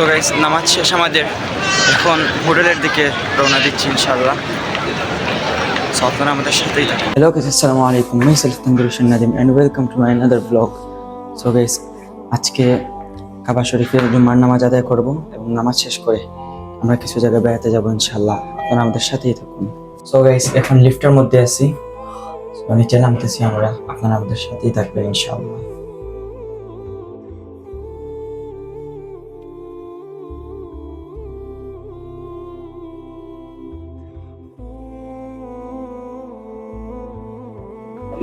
So guys নামাজ শেষ আমাদের। এখন হোটেলের দিকে রওনা দিচ্ছি ইনশাল্লাহ সো আপনারা আমাদের সাথেই থাকুন। হ্যালো গাইস আসসালামু আলাইকুম। Myself Tandur Nadim and welcome to my another blog so guys আজকে কাবা শরীফের জুম্মার নামাজ আদায় করব এবং নামাজ শেষ করে আমরা কিছু জায়গায় বেড়াতে যাব ইনশাল্লাহ আপনারা আমাদের সাথেই থাকুন। সো গাইস এখন লিফটের মধ্যে আছি। নিচে নামতেছি আমরা। আপনারা আমাদের সাথেই থাকবেন ইনশাআল্লাহ।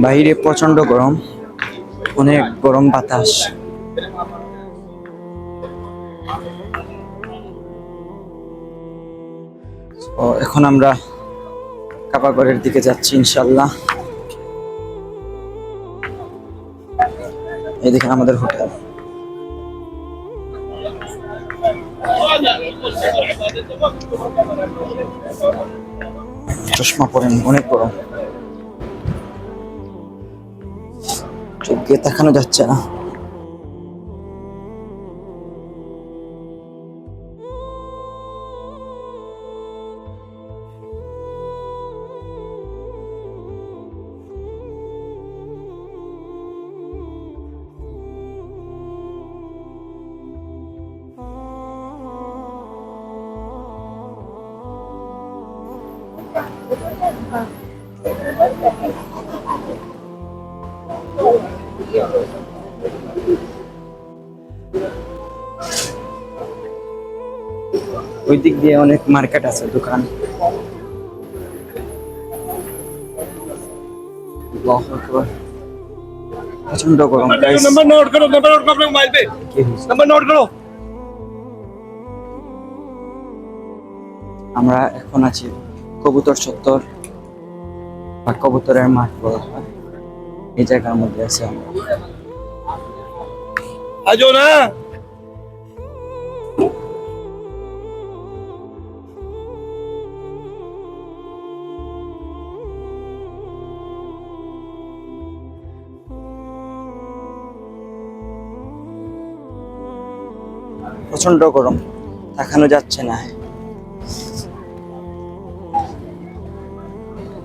বাইরে প্রচণ্ড গরম, অনেক গরম বাতাস। তো এখন আমরা কাপাগড়ের দিকে যাচ্ছি ইনশাল্লাহ এই দেখেন আমাদের হোটেল। চশমা পরেন, অনেক গরম। চোখ দেখানো যাচ্ছে না। ওই দিক দিয়ে অনেক মার্কেট আছে দোকান। প্রচণ্ড গরম আমরা এখন আছি কবুতর চত্বর বা কবুতরের মাঠ বলা হয়। এই জায়গার মধ্যে আছে আমরা। आ जाओ ना প্রচন্ড গরম তাকানো যাচ্ছে না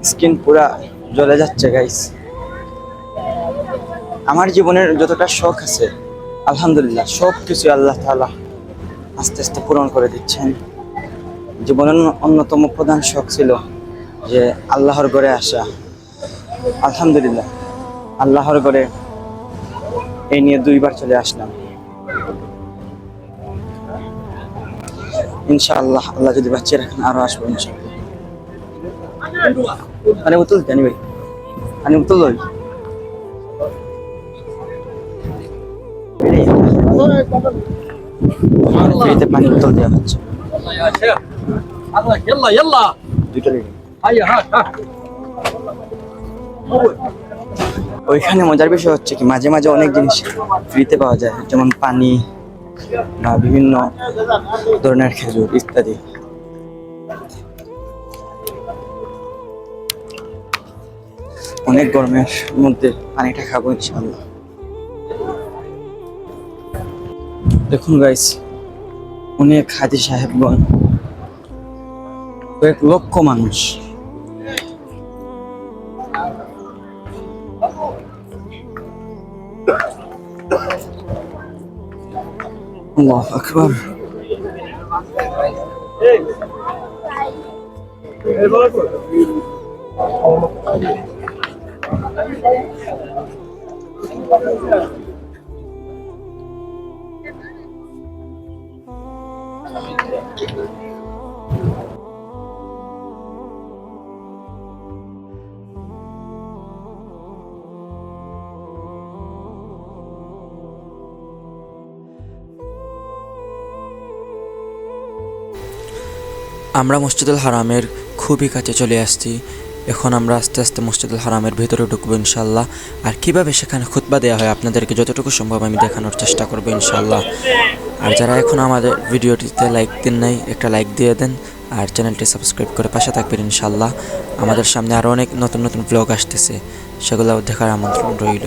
স্কিন পুরা জ্বলে যাচ্ছে গাইস আমার জীবনের যতটা শখ আছে আলহামদুলিল্লাহ, সব কিছু আল্লাহ তাআলা আস্তে আস্তে পূরণ করে দিচ্ছেন। জীবনের অন্যতম প্রধান শখ ছিল যে আল্লাহর ঘরে আসা। আলহামদুলিল্লাহ, আল্লাহর ঘরে এই নিয়ে দুইবার চলে আসলাম। ইনশাআল্লাহ, আল্লাহ যদি বাচ্চা রাখেন, আরও আসব ইনশাআল্লাহ। পানি বোতল জানি ভাই পানি বোতল ফ্রিতে পানি বোতল দেওয়া হচ্ছে। ওইখানে মজার বিষয় হচ্ছে কি, মাঝে মাঝে অনেক জিনিস ফ্রিতে পাওয়া যায়, যেমন পানি বা বিভিন্ন ধরনের খেজুর ইত্যাদি। অনেক গরমের মধ্যে পানিটা খাব ইনশাল্লাহ দেখুন গাইস অনেক হাজি সাহেবগণ কয়েক লক্ষ মানুষ। আল্লাহ আকবার। আমরা মসজিদুল হারামের খুবই কাছে চলে আসছি। এখন আমরা আস্তে আস্তে মসজিদুল হারামের ভেতরে ঢুকবো ইনশাল্লাহ আর কীভাবে সেখানে খুতবা দেওয়া হয় আপনাদেরকে যতটুকু সম্ভব আমি দেখানোর চেষ্টা করব ইনশাল্লাহ আর যারা এখন আমাদের ভিডিওটিতে লাইক দিন নাই, একটা লাইক দিয়ে দেন আর চ্যানেলটি সাবস্ক্রাইব করে পাশে থাকবেন ইনশাল্লাহ আমাদের সামনে আরও অনেক নতুন নতুন ব্লগ আসতেছে, সেগুলো দেখার আমন্ত্রণ রইল।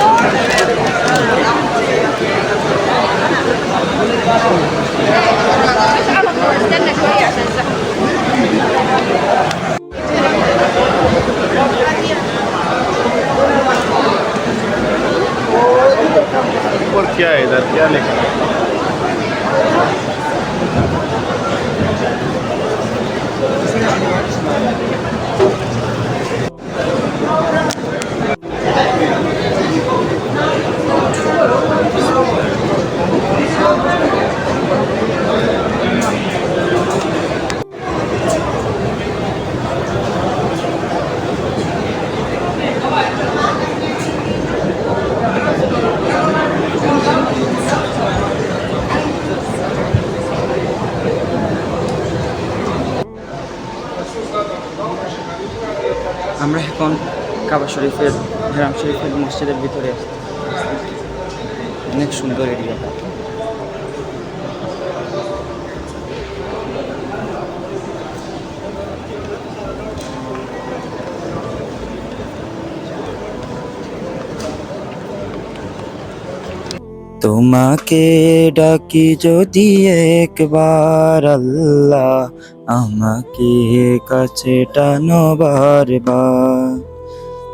কাবা শরীফের হেরাম শরীফের মসজিদের ভিতরে অনেক সুন্দর এরিয়াটা তোমাকে ডাকি যদি একবার আল্লাহ, আমাকে কাছে টানো বারবার।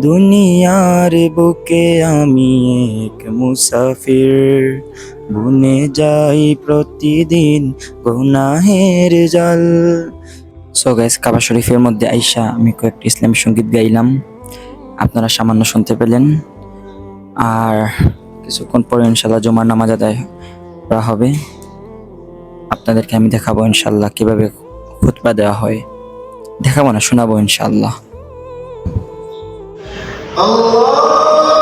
দুনিয়ার বুকে আমি এক মুসাফির। বুনে যাই প্রতিদিন গুনাহের জাল। সো গাইস কাবা শরীফের মধ্যে আইসা আমি কয়েকটি ইসলামী সংগীত গাইলাম। আপনারা সামান্য শুনতে পেলেন। আর কিছুক্ষণ পরে ইনশাল্লাহ জুমার নামাজ আদায় করা হবে। আপনাদেরকে আমি দেখাবো ইনশাল্লাহ কীভাবে খুতবা দেওয়া হয়। দেখাবো না, শোনাবো ইনশাল্লাহ Allah!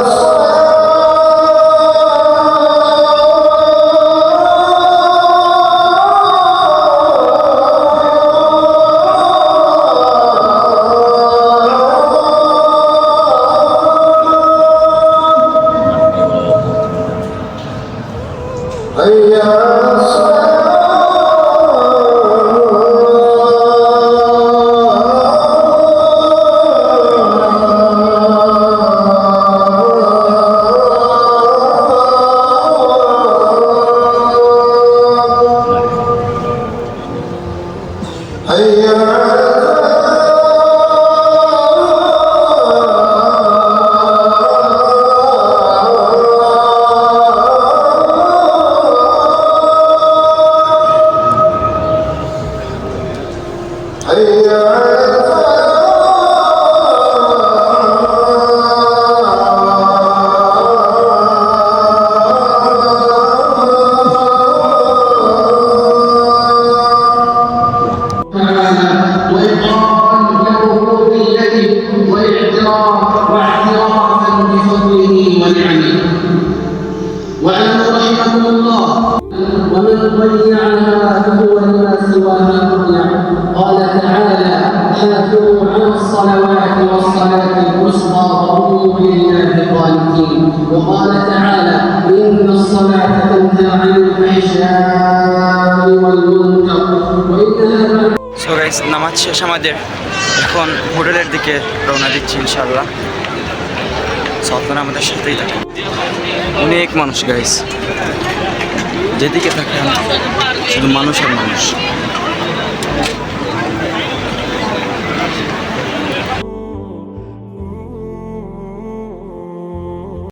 criança يضيع عنها هو وما سواها مضيع قال تعالى حافظوا على الصلوات والصلاة الوسطى وقوموا لله قانتين وقال تعالى إن الصلاة تنهى عن الفحشاء والمنكر وإنها সো গাইস নামাজ শেষ আমাদের এখন হোটেলের দিকে রওনা দিচ্ছি ইনশাল্লাহ সো আপনারা আমাদের সাথেই থাকুন অনেক মানুষ গাইস যেদিকে থাকে শুধু মানুষ আর মানুষ।